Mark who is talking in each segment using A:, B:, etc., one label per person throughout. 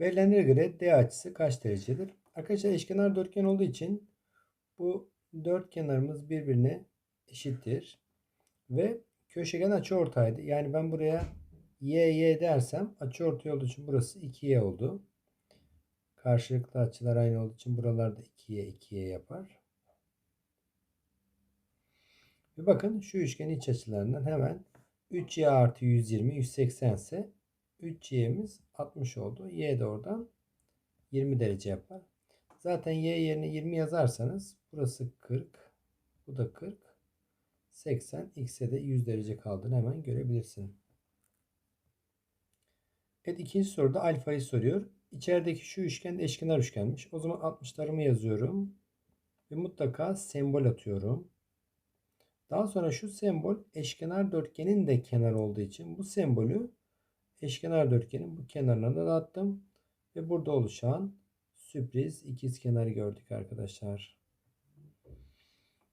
A: Verilenlere göre D açısı kaç derecedir? Arkadaşlar eşkenar dörtgen olduğu için bu dört kenarımız birbirine eşittir. Ve köşegen açıortaydı. Yani ben buraya y y dersem açıortay olduğu için burası 2y oldu. Karşılıklı açılar aynı olduğu için buralarda 2y 2y yapar. Ve bakın şu üçgenin iç açılarından hemen 3y artı 120 180 ise 3y'miz 60 oldu. Y de oradan 20 derece yapar. Zaten y yerine 20 yazarsanız burası 40. Bu da 40. 80. X'e de 100 derece kaldığını hemen görebilirsin. Evet ikinci soruda alfayı soruyor. İçerideki şu üçgen de eşkenar üçgenmiş. O zaman 60'larımı yazıyorum. Ve mutlaka sembol atıyorum. Daha sonra şu sembol eşkenar dörtgenin de kenar olduğu için bu sembolü eşkenar dörtgenin bu kenarına da attım. Ve burada oluşan sürpriz ikizkenarı gördük arkadaşlar.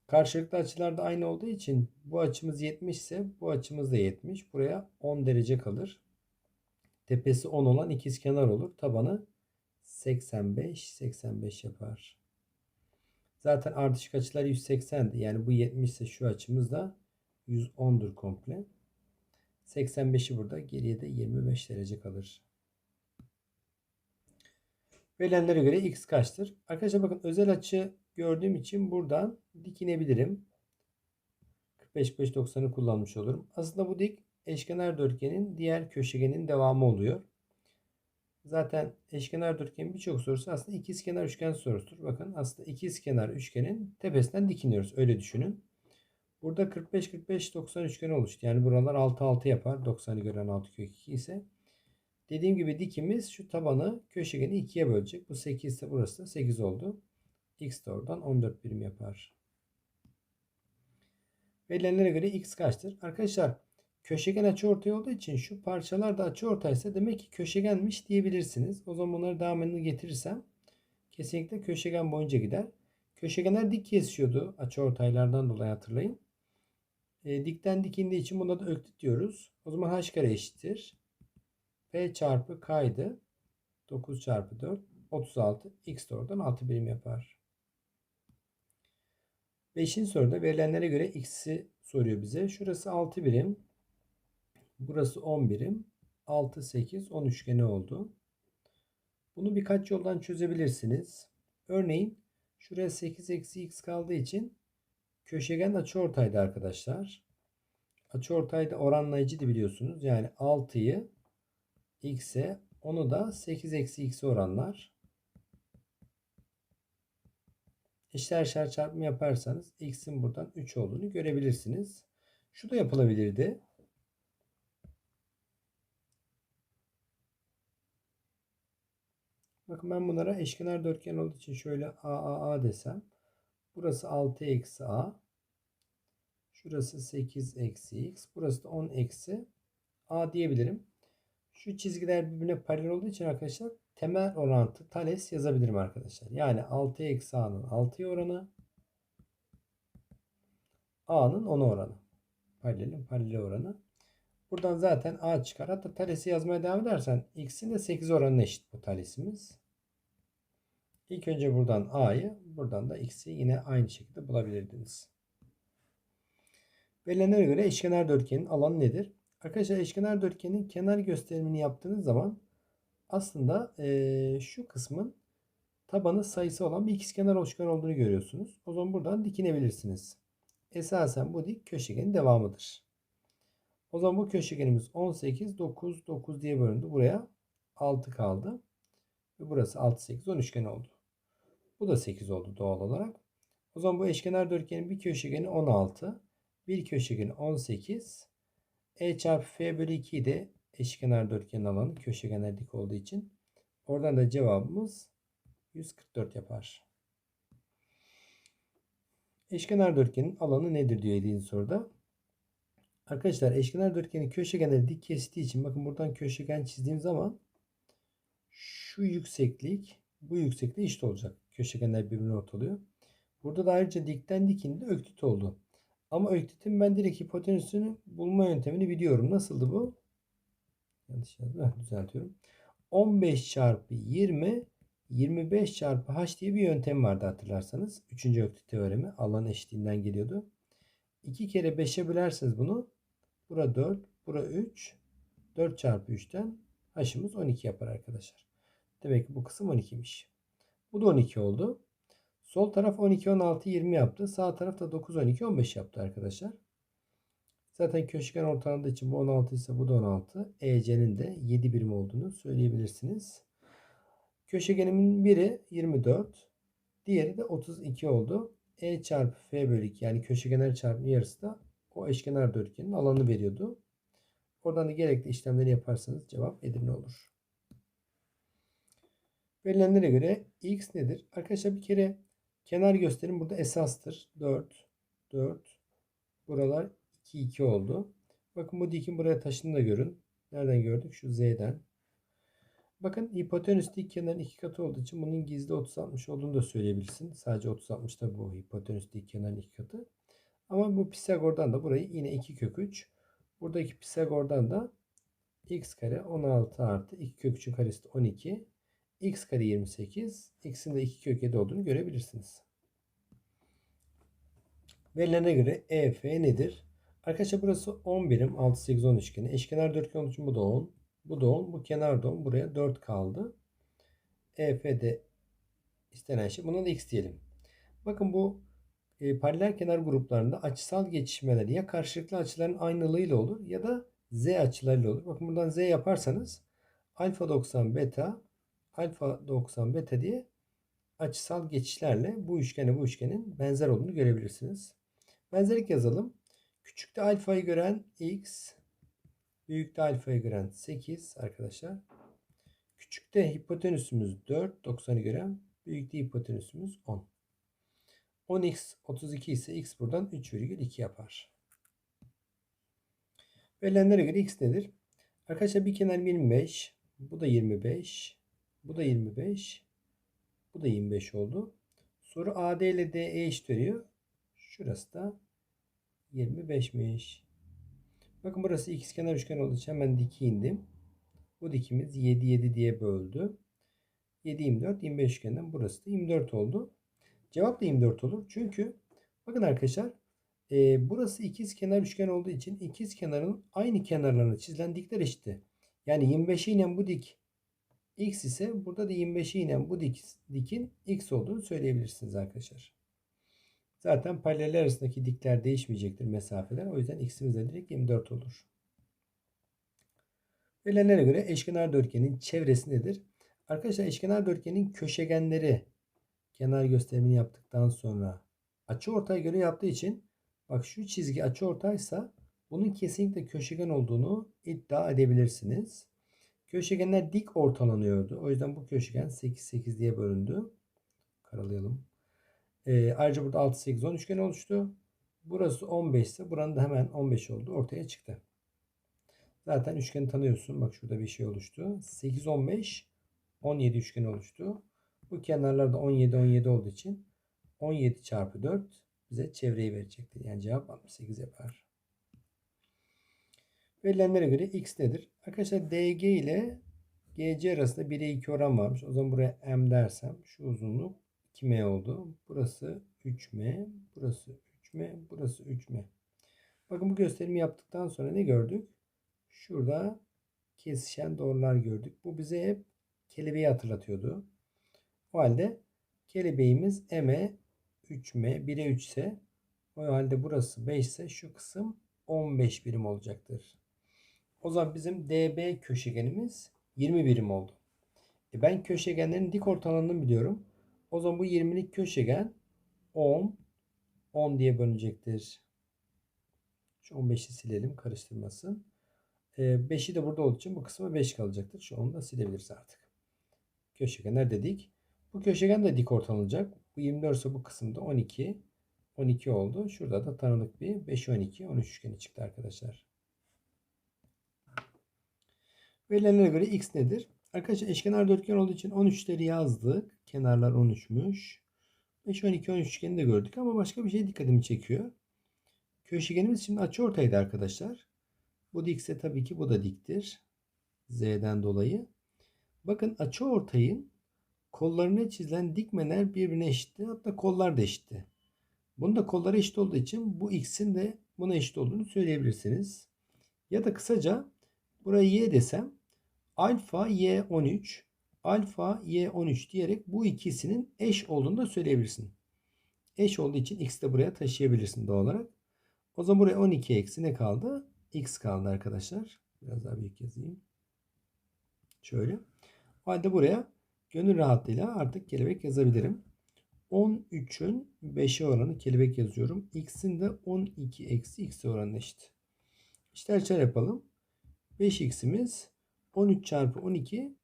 A: Karşılıklı açılar da aynı olduğu için bu açımız 70 ise bu açımız da 70. Buraya 10 derece kalır. Tepesi 10 olan ikizkenar olur. Tabanı 85 85 yapar. Zaten ardışık açılar 180'di. Yani bu 70 ise şu açımız da 110'dur komple. 85'i burada. Geriye de 25 derece kalır. Verilenlere göre x kaçtır? Arkadaşlar bakın özel açı gördüğüm için buradan dik inebilirim. 45 5 90'ı kullanmış olurum. Aslında bu dik eşkenar dörtgenin diğer köşegenin devamı oluyor. Zaten eşkenar dörtgenin birçok sorusu aslında ikizkenar üçgen sorusudur. Bakın aslında ikizkenar üçgenin tepesinden dik iniyoruz. Öyle düşünün. Burada 45 45 90 üçgeni oluştu. Yani buralar 6 6 yapar. 90'ı gören 6 kök 2 ise. Dediğim gibi dikimiz şu tabanı köşegeni ikiye bölecek. Bu 8 ise burası da 8 oldu. X de oradan 14 birim yapar. Verilenlere göre x kaçtır? Arkadaşlar köşegen açıortay olduğu için şu parçalar da açıortaysa demek ki köşegenmiş diyebilirsiniz. O zaman bunları devamını getirirsem kesinlikle köşegen boyunca gider. Köşegenler dik kesişiyordu açıortaylardan dolayı hatırlayın. E, dikten dik indiği için buna da öklit diyoruz. O zaman h kare eşittir. P çarpı k'ydı. 9 çarpı 4 36. X de oradan 6 birim yapar. Beşinci soruda verilenlere göre x'i soruyor bize. Şurası 6 birim. Burası 10 birim. 6, 8, 10 üçgeni oldu. Bunu birkaç yoldan çözebilirsiniz. Örneğin şuraya 8 eksi x kaldığı için köşegen açıortaydı arkadaşlar. Açıortayda oranlayıcıydı biliyorsunuz. Yani 6'yı x'e onu da 8 eksi x'e oranlar. Eşler çarpımı yaparsanız x'in buradan 3 olduğunu görebilirsiniz. Şu da yapılabilirdi. Bakın ben bunlara eşkenar dörtgen olduğu için şöyle a a a desem. Burası 6 eksi a. Şurası 8 eksi x. Burası da 10 eksi a diyebilirim. Şu çizgiler birbirine paralel olduğu için arkadaşlar temel orantı Thales yazabilirim arkadaşlar. Yani 6 eksi a'nın 6'ya oranı a'nın 10'a oranı. Paralelin paralel oranı. Buradan zaten a çıkar. Hatta Thales'i yazmaya devam edersen x'in de 8 oranına eşit bu Thales'imiz. İlk önce buradan a'yı buradan da x'i yine aynı şekilde bulabilirdiniz. Verilenlere göre eşkenar dörtgenin alanı nedir? Arkadaşlar eşkenar dörtgenin kenar gösterimini yaptığınız zaman aslında e, şu kısmın tabanı sayısı olan bir ikizkenar üçgen olduğunu görüyorsunuz. O zaman buradan dikinebilirsiniz. Esasen bu dik köşegenin devamıdır. O zaman bu köşegenimiz 18, 9, 9 diye bölündü. Buraya 6 kaldı. Ve burası 6, 8, 10 üçgen oldu. Bu da 8 oldu doğal olarak. O zaman bu eşkenar dörtgenin bir köşegeni 16. Bir köşegeni 18. E çarpı F bölü 2 de eşkenar dörtgen alanı köşegenler dik olduğu için. Oradan da cevabımız 144 yapar. Eşkenar dörtgenin alanı nedir diyor 7. soruda. Arkadaşlar eşkenar dörtgenin köşegenleri dik kestiği için bakın buradan köşegen çizdiğim zaman şu yükseklik bu yüksekliğe eşit olacak. Köşegenler birbirine ortalıyor. Burada da ayrıca dikten dikinde öklit oldu. Ama öklitin ben direkt hipotenüsünü bulma yöntemini biliyorum. Nasıldı bu? Yanlış yazdım. Düzeltiyorum. 15 çarpı 20 25 çarpı h diye bir yöntem vardı hatırlarsanız. Üçüncü öktü teoremi alan eşitliğinden geliyordu. 2 kere 5'e bölerseniz bunu. Bura 4, bura 3. 4 çarpı 3'ten h'ımız 12 yapar arkadaşlar. Demek ki bu kısım 12'miş. Bu da 12 oldu. Sol taraf 12, 16, 20 yaptı. Sağ taraf da 9, 12, 15 yaptı arkadaşlar. Zaten köşegen ortaladığı için bu 16 ise bu da 16. EC'nin de 7 birim olduğunu söyleyebilirsiniz. Köşegenimin biri 24. Diğeri de 32 oldu. E çarpı F bölü 2 yani köşegenler çarpımı yarısı da o eşkenar dörtgenin alanını veriyordu. Oradan da gerekli işlemleri yaparsanız cevap Edirne olur. Verilenlere göre x nedir? Arkadaşlar bir kere kenar gösterim burada esastır. 4, 4. Buralar 2, 2 oldu. Bakın bu dikin buraya taşını da görün. Nereden gördük? Şu Z'den. Bakın hipotenüs dik kenarın iki katı olduğu için bunun gizli 30-60 olduğunu da söyleyebilirsin. Sadece 30-60 da bu hipotenüs dik kenarın iki katı. Ama bu Pisagor'dan da burayı yine 2 kök 3. Buradaki Pisagor'dan da x kare 16 artı 2 kök 3'ün karesi 12. x kare 28. x'in de 2 kök 7 olduğunu görebilirsiniz. Verilene göre EF nedir? Arkadaşlar burası 10 birim 6 8 10 üçgeni. Eşkenar dörtgen olduğu için bu da 10. Bu da 10. Bu kenar da 10. Buraya 4 kaldı. EF'de istenen şey. Buna da x diyelim. Bakın bu e, paralel kenar gruplarında açısal geçişmeler ya karşılıklı açıların aynılığıyla olur ya da z açılarıyla olur. Bakın buradan z yaparsanız alfa 90 beta alfa 90 beta diye açısal geçişlerle bu üçgene bu üçgenin benzer olduğunu görebilirsiniz. Benzerlik yazalım. Küçükte alfayı gören x, büyükte alfayı gören 8 arkadaşlar. Küçükte hipotenüsümüz 4, 90'ı gören, büyükte hipotenüsümüz 10. 10x 32 ise x buradan 3,2 yapar. Verilenlere göre x nedir? Arkadaşlar bir kenar 25, bu da 25, bu da 25, bu da 25 oldu. Soru AD ile DE eşit veriyor. Şurası da 25'miş. Bakın burası ikizkenar üçgen olduğu için hemen diki indim. Bu dikimiz 7 7 diye böldü. 7 24 25 üçgenden burası da 24 oldu. Cevap da 24 olur. Çünkü bakın arkadaşlar e, burası ikiz kenar üçgen olduğu için ikiz kenarın aynı kenarlarına çizilen dikler eşitti. Yani 25'e inen bu dik x ise burada da 25'e inen bu dik, dikin x olduğunu söyleyebilirsiniz arkadaşlar. Zaten paraleller arasındaki dikler değişmeyecektir mesafeler. O yüzden x'imiz de direkt 24 olur. Verilenlere göre eşkenar dörtgenin çevresi nedir? Arkadaşlar eşkenar dörtgenin köşegenleri kenar gösterimini yaptıktan sonra açı ortaya göre yaptığı için bak şu çizgi açı ortaysa bunun kesinlikle köşegen olduğunu iddia edebilirsiniz. Köşegenler dik ortalanıyordu. O yüzden bu köşegen 8 8 diye bölündü. Karalayalım. E, ayrıca burada 6 8 10 üçgen oluştu. Burası 15 ise buranın da hemen 15 oldu. Ortaya çıktı. Zaten üçgeni tanıyorsun. Bak şurada bir şey oluştu. 8 15 17 üçgen oluştu. Bu kenarlarda 17 17 olduğu için 17 çarpı 4 bize çevreyi verecektir. Yani cevap 68 yapar. Verilenlere göre x nedir? Arkadaşlar dg ile gc arasında 1'e 2 oran varmış. O zaman buraya m dersem şu uzunluk 2m oldu. Burası 3m, burası 3m, burası 3m. Bakın bu gösterimi yaptıktan sonra ne gördük? Şurada kesişen doğrular gördük. Bu bize hep kelebeği hatırlatıyordu. O halde kelebeğimiz m'e 3m 1'e 3 ise o halde burası 5 ise şu kısım 15 birim olacaktır. O zaman bizim DB köşegenimiz 20 birim oldu. E ben köşegenlerin dik ortalanını biliyorum. O zaman bu 20'lik köşegen 10 10 diye bölünecektir. Şu 15'i silelim karıştırmasın. 5'i e, de burada olduğu için bu kısmı 5 kalacaktır. Şu 10'u da silebiliriz artık. Köşegenler dedik. Bu köşegen de dik ortalanacak. Bu 24 ise bu kısımda 12. 12 oldu. Şurada da tanıdık bir 5 12 13 üçgeni çıktı arkadaşlar. Verilenlere göre x nedir? Arkadaşlar eşkenar dörtgen olduğu için 13'leri yazdık. Kenarlar 13'müş. 5 12 13 üçgeni de gördük ama başka bir şey dikkatimi çekiyor. Köşegenimiz şimdi açı ortaydı arkadaşlar. Bu dikse tabii ki bu da diktir. Z'den dolayı. Bakın açı ortayın kollarına çizilen dikmeler birbirine eşitti. Hatta kollar da eşitti. Bunun da kolları eşit olduğu için bu x'in de buna eşit olduğunu söyleyebilirsiniz. Ya da kısaca buraya y desem alfa y 13 alfa y 13 diyerek bu ikisinin eş olduğunu da söyleyebilirsin. Eş olduğu için x de buraya taşıyabilirsin doğal olarak. O zaman buraya 12 eksi ne kaldı? x kaldı arkadaşlar. Biraz daha büyük yazayım. Şöyle. O halde buraya gönül rahatlığıyla artık kelebek yazabilirim. 13'ün 5'e oranı kelebek yazıyorum. X'in de 12 eksi x oranı eşit. İşler çar yapalım. 5x'imiz 13 çarpı 12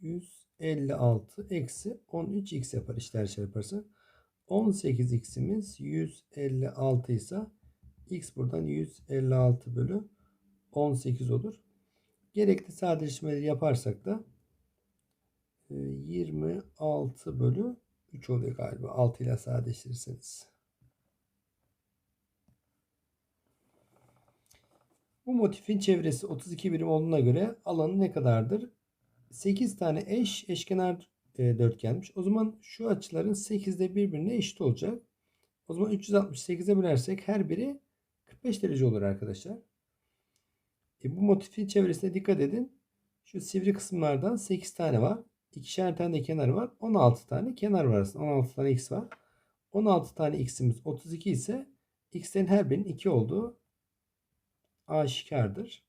A: 156 eksi 13x yapar işler çar yaparsa. 18x'imiz 156 ise x buradan 156 bölü 18 olur. Gerekli sadeleşmeleri yaparsak da 26 e, bölü 3 oluyor galiba. 6 ile sadeleştirirseniz. Bu motifin çevresi 32 birim olduğuna göre alanı ne kadardır? 8 tane eş eşkenar e, dörtgenmiş. O zaman şu açıların 8'de birbirine eşit olacak. O zaman 368'e bölersek her biri 45 derece olur arkadaşlar. E, bu motifin çevresine dikkat edin. Şu sivri kısımlardan 8 tane var. İkişer tane de kenar var. 16 tane kenar var aslında. 16 tane x var. 16 tane x'imiz 32 ise x'lerin her birinin 2 olduğu aşikardır.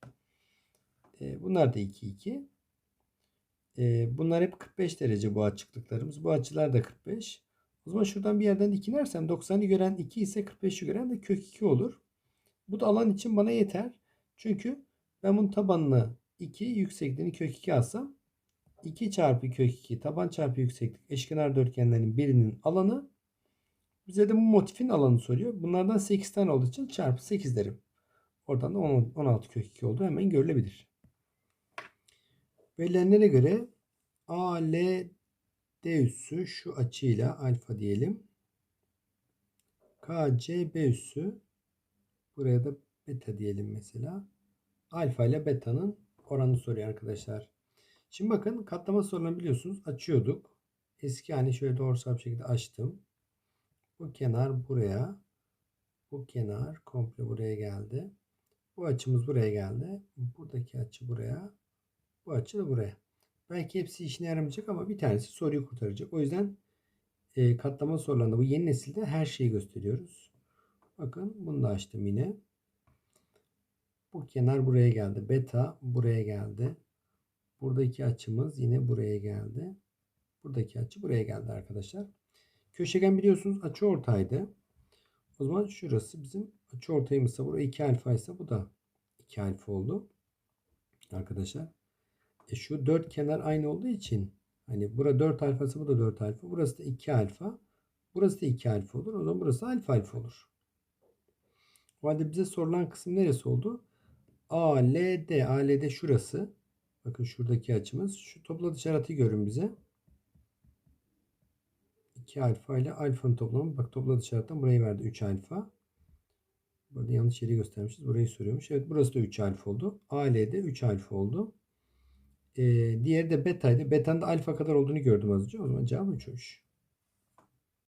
A: E, bunlar da 2 2. E, bunlar hep 45 derece bu açıklıklarımız. Bu açılar da 45. O zaman şuradan bir yerden ikinersem 90'ı gören 2 ise 45'i gören de kök 2 olur. Bu da alan için bana yeter. Çünkü ben bunun tabanını 2, yüksekliğini kök 2 alsam 2 çarpı kök 2 taban çarpı yükseklik eşkenar dörtgenlerin birinin alanı bize de bu motifin alanı soruyor. Bunlardan 8 tane olduğu için çarpı 8 derim. Oradan da 16 kök 2 oldu hemen görülebilir. Verilenlere göre A, L, D üssü şu açıyla alfa diyelim. K, C, B üssü buraya da beta diyelim mesela. Alfa ile beta'nın oranı soruyor arkadaşlar. Şimdi bakın katlama sorularını biliyorsunuz açıyorduk. Eski hani şöyle doğrusal bir şekilde açtım. Bu kenar buraya. Bu kenar komple buraya geldi. Bu açımız buraya geldi. Buradaki açı buraya. Bu açı da buraya. Belki hepsi işine yaramayacak ama bir tanesi soruyu kurtaracak. O yüzden e, katlama sorularında bu yeni nesilde her şeyi gösteriyoruz. Bakın bunu da açtım yine. Bu kenar buraya geldi. Beta buraya geldi. Buradaki açımız yine buraya geldi. Buradaki açı buraya geldi arkadaşlar. Köşegen biliyorsunuz açı ortaydı. O zaman şurası bizim açı ortayımızsa burası 2 alfa ise bu da 2 alfa oldu. Arkadaşlar. E şu dört kenar aynı olduğu için hani bura 4 alfası bu da 4 alfa. Burası da 2 alfa. Burası da 2 alfa olur. O zaman burası alfa alfa olur. O halde bize sorulan kısım neresi oldu? ALD. ALD şurası. Bakın şuradaki açımız. Şu toplat işareti görün bize. 2 alfa ile alfanın toplamı. Bak toplat işaretten burayı verdi. 3 alfa. Burada yanlış yeri göstermişiz. Burayı soruyormuş. Evet burası da 3 alfa oldu. AL'de 3 alfa oldu. Ee, diğeri de betaydı. Beta'nın da alfa kadar olduğunu gördüm az önce. O zaman cevap 3'müş.